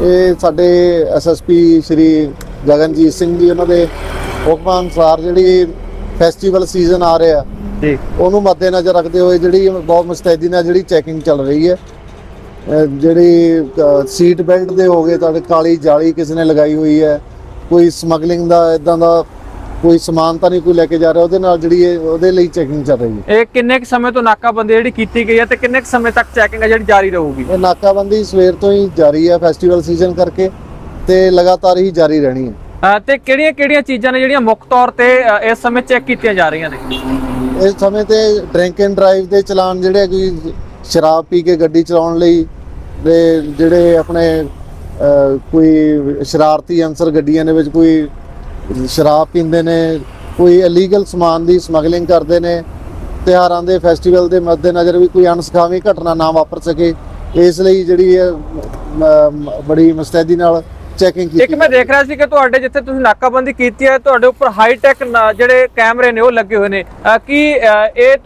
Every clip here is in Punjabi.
ਇਹ ਸਾਡੇ ਐਸਐਸਪੀ ਸ਼੍ਰੀ ਗਗਨਜੀਤ ਸਿੰਘ ਜੀ ਉਹਨਾਂ ਦੇ ਹੁਕਮਾਂ ਅਨੁਸਾਰ ਜਿਹੜੀ ਫੈਸਟੀਵਲ ਸੀਜ਼ਨ ਆ ਰਿਹਾ ਜੀ। ਉਹਨੂੰ ਮੱਦੇਨਜ਼ਰ ਰੱਖਦੇ ਹੋਏ ਜਿਹੜੀ ਬਹੁਤ ਮੁਸਤੈਦੀ ਨਾਲ ਜਿਹੜੀ ਚੈਕਿੰਗ ਚੱਲ ਰਹੀ ਹੈ। ਜਿਹੜੀ ਸੀਟ ਬੈਲਟ ਦੇ ਹੋ ਗਏ ਤੁਹਾਡੇ ਕਾਲੀ ਜਾਲੀ ਕਿਸੇ ਨੇ ਲਗਾਈ ਹੋਈ ਹੈ ਕੋਈ ਸਮਗਲਿੰਗ ਦਾ ਇਦਾਂ ਦਾ ਕੋਈ ਸਮਾਨ ਤਾਂ ਨਹੀਂ ਕੋਈ ਲੈ ਕੇ ਜਾ ਰਿਹਾ ਉਹਦੇ ਨਾਲ ਜਿਹੜੀ ਇਹ ਉਹਦੇ ਲਈ ਚੈਕਿੰਗ ਚੱਲ ਰਹੀ ਹੈ। ਇਹ ਕਿੰਨੇ ਕੁ ਸਮੇਂ ਤੋਂ ਨਾਕਾਬੰਦੀ ਜਿਹੜੀ ਕੀਤੀ ਗਈ ਹੈ ਤੇ ਕਿੰਨੇ ਕੁ ਸਮੇਂ ਤੱਕ ਚੈਕਿੰਗ ਹੈ ਜਿਹੜੀ ਜਾਰੀ ਰਹੂਗੀ? ਇਹ ਨਾਕਾਬੰਦੀ ਸਵੇਰ ਤੋਂ ਹੀ ਜਾਰੀ ਹੈ ਫੈਸਟੀਵਲ ਸੀਜ਼ਨ ਕਰਕੇ ਤੇ ਲਗਾਤਾਰ ਹੀ ਜਾਰੀ ਰਹਿਣੀ ਹੈ। ਤੇ ਕਿਹੜੀਆਂ ਕਿਹੜੀਆਂ ਚੀਜ਼ਾਂ ਨੇ ਜਿਹੜੀਆਂ ਮੁੱਖ ਤੌਰ ਤੇ ਇਸ ਸਮੇਂ ਚੈੱਕ ਕੀਤੀਆਂ ਜਾ ਰਹੀਆਂ ਨੇ? ਇਸ ਸਮੇਂ ਤੇ ਡਰਿੰਕ ਐਂਡ ਡਰਾਈਵ ਦੇ ਚਲਾਨ ਜਿਹੜੇ ਕੋਈ ਸ਼ਰਾਬ ਪੀ ਕੇ ਗੱਡੀ ਚਲਾਉਣ ਲਈ ਤੇ ਜਿਹੜੇ ਆਪਣੇ ਕੋਈ ਸ਼ਰਾਰਤੀ ਅਨਸਰ ਗੱਡੀਆਂ ਦੇ ਵਿੱਚ ਕੋਈ ਸ਼ਰਾਬ ਪੀਂਦੇ ਨੇ ਕੋਈ ਇਲੀਗਲ ਸਮਾਨ ਦੀ ਸਮਗਲਿੰਗ ਕਰਦੇ ਨੇ ਤਿਉਹਾਰਾਂ ਦੇ ਫੈਸਟੀਵਲ ਦੇ ਮੱਦੇਨਜ਼ਰ ਵੀ ਕੋਈ ਅਣਸਖਾਵੀ ਘਟਨਾ ਨਾ ਵਾਪਰ ਸਕੇ ਇਸ ਲਈ ਜਿਹੜੀ ਹੈ ਬੜੀ ਮੁਸਤੈਦੀ ਨਾਲ ਚੈਕਿੰਗ ਕੀਤੀ ਇੱਕ ਮੈਂ ਦੇਖ ਰਿਹਾ ਸੀ ਕਿ ਤੁਹਾਡੇ ਜਿੱਥੇ ਤੁਸੀਂ ਨਾਕਾਬੰਦੀ ਕੀਤੀ ਹੈ ਤੁਹਾਡੇ ਉੱਪਰ ਹਾਈ ਟੈਕ ਜਿਹੜੇ ਕੈਮਰੇ ਨੇ ਉਹ ਲੱਗੇ ਹੋਏ ਨੇ। ਕੀ ਇਹ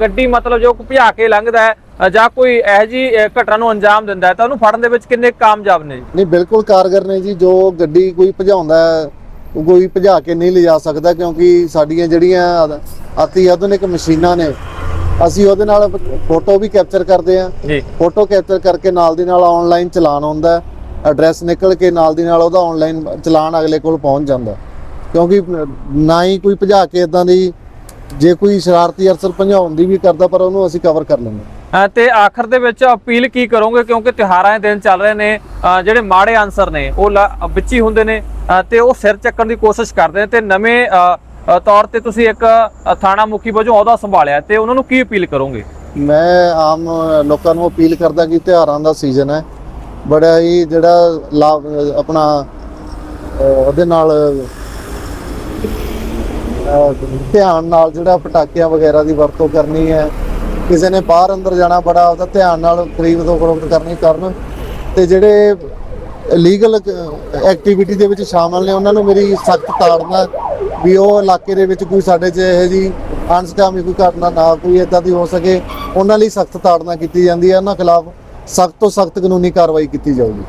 ਗੱਡੀ ਮਤਲਬ ਜੋ ਭਜਾ ਕੇ ਲੰਘਦਾ ਹੈ ਜਾਂ ਕੋਈ ਇਹੋ ਜੀ ਘਟਨਾ ਨੂੰ ਅੰਜਾਮ ਦਿੰਦਾ ਹੈ ਤਾਂ ਉਹਨੂੰ ਫੜਨ ਦੇ ਵਿੱਚ ਕਿੰਨੇ ਕਾਮਯਾਬ ਨੇ ਨਹੀਂ ਬਿਲਕੁਲ ਕਾਰਗਰ ਨੇ ਜੀ ਜੋ ਗੱਡੀ ਕੋਈ ਭਜਾਉਂਦਾ ਕੋਈ ਭਜਾ ਕੇ ਨਹੀਂ ਲਿਜਾ ਸਕਦਾ ਕਿਉਂਕਿ ਸਾਡੀਆਂ ਜਿਹੜੀਆਂ ਅਤੀ ਆਧੁਨਿਕ ਮਸ਼ੀਨਾਂ ਨੇ ਅਸੀਂ ਉਹਦੇ ਨਾਲ ਫੋਟੋ ਵੀ ਕੈਪਚਰ ਕਰਦੇ ਜੀ। ਫੋਟੋ ਕੈਪਚਰ ਕਰਕੇ ਨਾਲ ਦੀ ਨਾਲ ਆਨਲਾਈਨ ਚਲਾਨ ਹੁੰਦਾ ਐਡਰੈਸ ਨਿਕਲ ਕੇ ਨਾਲ ਦੀ ਨਾਲ ਉਹਦਾ ਆਨਲਾਈਨ ਚਲਾਨ ਅਗਲੇ ਕੋਲ ਪਹੁੰਚ ਜਾਂਦਾ ਕਿਉਂਕਿ ਨਾ ਹੀ ਕੋਈ ਭਜਾ ਕੇ ਇਦਾਂ ਦੀ ਜੇ ਕੋਈ ਸ਼ਰਾਰਤੀ ਅਰਸਰ ਭਜਾਉਣ ਦੀ ਵੀ ਕਰਦਾ ਪਰ ਉਹਨੂੰ ਅਸੀਂ ਕਵਰ ਕਰ ਲੈਂਦੇ ਤੇ ਆਖਰ ਦੇ ਵਿੱਚ ਅਪੀਲ ਕੀ ਕਰੋਗੇ? ਕਿਉਂਕਿ ਤਿਉਹਾਰਾਂ ਦੇ ਦਿਨ ਚੱਲ ਰਹੇ ਨੇ ਜਿਹੜੇ ਮਾੜੇ ਆਨਸਰ ਨੇ, ਉਹ ਲ- ਹੁੰਦੇ ਨੇ ਤੇ ਉਹ ਸਿਰ ਚੱਕਣ ਦੀ ਕੋਸ਼ਿਸ਼ ਕਰਦੇ ਨੇ ਤੇ ਨਵੇਂ ਤੌਰ ਤੇ ਤੁਸੀਂ ਇੱਕ ਥਾਣਾ ਮੁਖੀ ਵਜੋਂ ਅਹੁਦਾ ਸੰਭਾਲਿਆ ਤੇ ਉਹਨਾਂ ਨੂੰ ਕੀ ਅਪੀਲ ਕਰੋਗੇ? ਮੈਂ ਆਮ ਲੋਕਾਂ ਨੂੰ ਅਪੀਲ ਕਰਦਾ ਕਿ ਤਿਉਹਾਰਾਂ ਦਾ ਸੀਜ਼ਨ ਹੈ। ਬੜਾ ਹੀ ਜਿਹੜਾ ਲਾਭ ਆਪਣਾ ਉਹਦੇ ਨਾਲ ਧਿਆਨ ਨਾਲ ਜਿਹੜਾ ਪਟਾਕਿਆਂ ਵਗੈਰਾ ਦੀ ਵਰਤੋਂ ਕਰਨੀ ਹੈ। ਕਿਸੇ ਨੇ ਬਾਹਰ ਅੰਦਰ ਜਾਣਾ ਬੜਾ ਉਹਦਾ ਧਿਆਨ ਨਾਲ ਕਰੀਬ ਤੋਂ ਕਰੀਬ ਕਰਨੀ ਕਰਨ ਤੇ ਜਿਹੜੇ ਲੀਗਲ ਐਕਟੀਵਿਟੀ ਦੇ ਵਿੱਚ ਸ਼ਾਮਲ ਨੇ, ਉਹਨਾਂ ਨੂੰ ਮੇਰੀ ਸਖਤ ਤਾੜਨਾ ਵੀ ਉਹ ਇਲਾਕੇ ਦੇ ਵਿੱਚ ਕੋਈ ਸਾਡੇ 'ਚ ਇਹ ਜੀ ਅਣਸਕਾਮੀ ਕੋਈ ਘਟਨਾ ਨਾ ਕੋਈ ਇਦਾਂ ਦੀ ਹੋ ਸਕੇ, ਉਹਨਾਂ ਲਈ ਸਖਤ ਤਾੜਨਾ ਕੀਤੀ ਜਾਂਦੀ ਹੈ। ਉਹਨਾਂ ਖਿਲਾਫ ਸਖਤ ਤੋਂ ਸਖਤ ਕਾਨੂੰਨੀ ਕਾਰਵਾਈ ਕੀਤੀ ਜਾਊਗੀ।